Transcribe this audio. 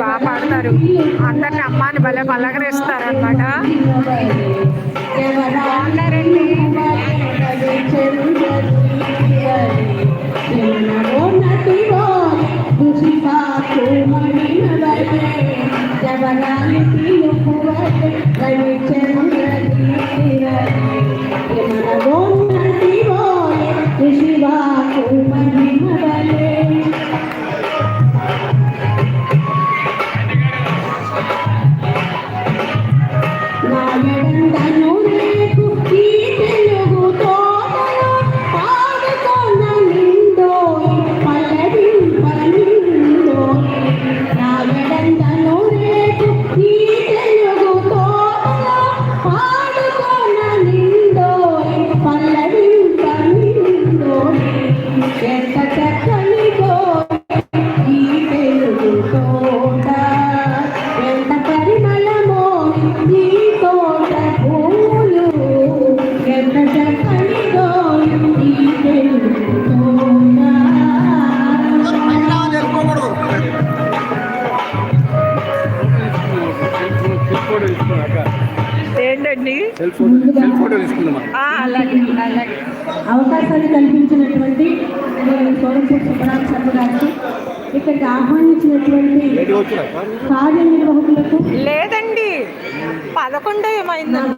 బాగా పాడతారు. అందరిని అమ్మాని భలే బలగరేస్తారు అనమాట బాగున్నారండి జగనానికి ఏంటండి? అవకాశాలు కల్పించినటువంటి ఇక్కడికి ఆహ్వానించినటువంటి కార్యనిర్వాహకులకు లేదండి. పదకొండు ఏమైందండి